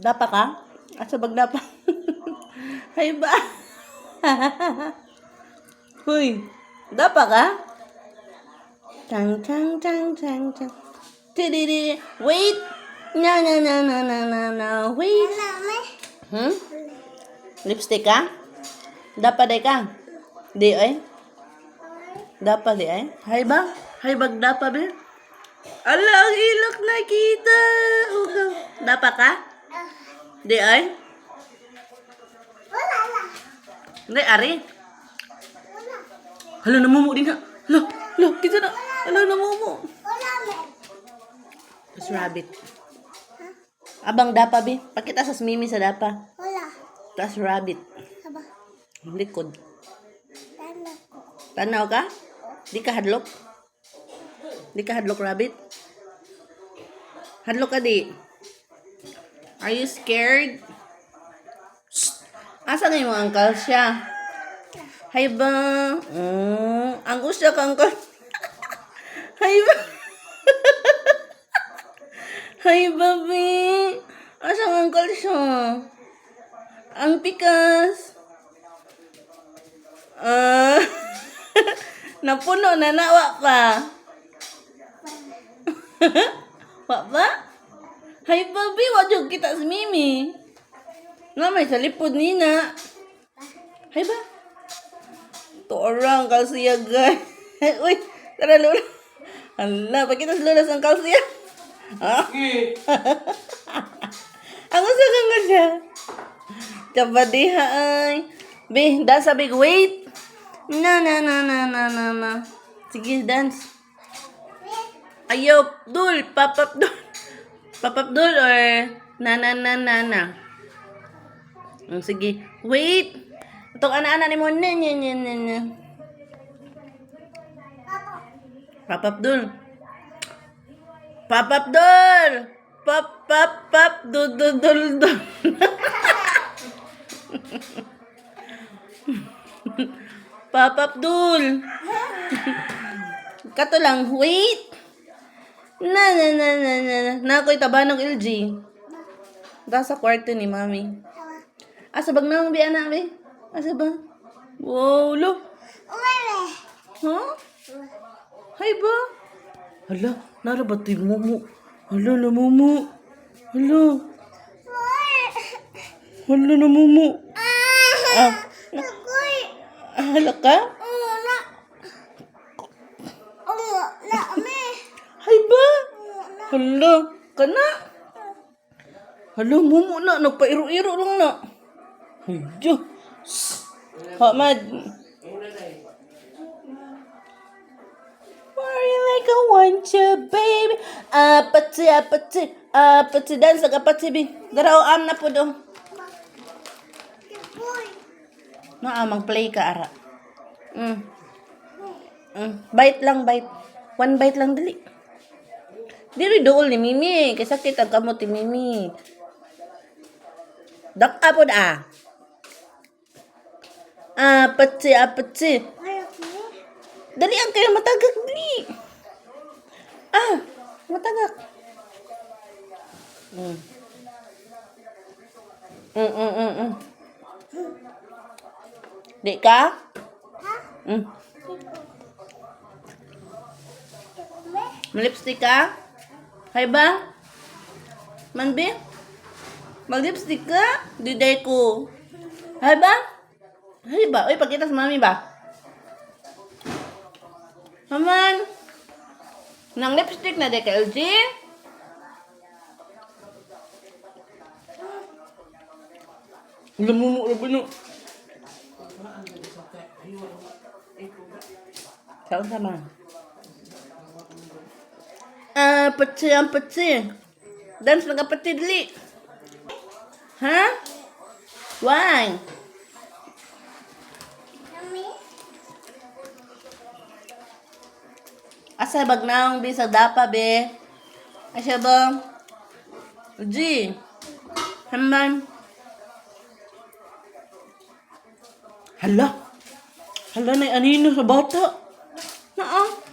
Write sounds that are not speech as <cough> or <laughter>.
Dapa ka? Asa bag dapa? <laughs> Hay ba? <laughs> Huy, dapa ka? Tang tang tang tang tang. Tididi. Wait. Na na na na na na na. Wait. Hmm? Lipstick ka? Dapa day ka? Di ay? Dapa di ay? Hay ba? Hay bag dapa be? Ala, ang ilok nakita. Ugaw. Dapa ka? Di ay? Hindi, ari. Hala, namumu din na. Hala, hala, kita na. Hala, namumu. Mas rabbit. Abang dapa, be. Pakita sa mimi sa dapa. Tapos rabbit. Ang likod. Tanaw ka? Di ka hadlok? Di ka hadlok, rabbit? Hadlok ka, di? Are you scared? Asa na yung uncle siya? Hay ba? Mm, ang usya ka, uncle. <laughs> Hay ba? <laughs> Hay ba, be? Asa ang uncle siya? Ang pikas. Ah, <laughs> napuno na nawa pa. Wa ba? Hay babi, wa jud kita si Mimi. Na may salipod nina. Hay ba? To orang kalsiya guys. <laughs> Uy, tara lula. Hala, pakita sa lula <laughs> ang kalsiya. Ha? Ang usa ka nga siya. Coba diha ay. Be, dance a big wait. Na na na na na na na. Sige, dance. Ayo, dul, papap dul. Papap dul or na na na na na. Mm, sige, wait. Itong ana-ana ni mo. Na na na na na. Papap dul. Papap dul. Pap pap pap dul dul dul dul. Papa Abdul. Kato lang, wait. Na na na na na na. Na ako'y tabanog LG. Da sa kwarto ni mami. Asa bag nang biya na be? Asa ba? Wow, lo. Ha? Hay ba? Hala, nara ba yung mumu? Hala, na mumu. Hala. Hala, na mumu. Ah, ah, hala ka? Hay ba? Hala, ka na? Hala, mumu na. Nagpairo-iro lang na. Ay, Diyo. Ha, mad. Worry like I want you, baby. Apati, apati, apati. Dance like apati, bi. Daraw, am na po do. Na, mag-play ka, ara. Mm. Mm. Bite lang, bite. One bite lang, dali. Diri dool ni Mimi. Sakit ang kamot ni Mimi. Dak po da. Ah, patsi, ah, patsi. Dali ang kaya matagak dali. Ah, matagak. Mm. Mm, mm, mm, mm. Di ka? Mm. Malipstick ka? Hay ba? Manbi? Mag-lipstick ka? Diday ko. Hay ba? Hay ba? Uy, pagkita sa mami ba? Maman! Nang lipstick na de ka, LG? Lamumo na no? Saan sama? Ah, pati ang pati. Dance lang ka pati dali. Ha? Why? Asa bag naong bi dapa be? Asa ba? G. Hamban. Hala. Hala na anino sa bata. Naa.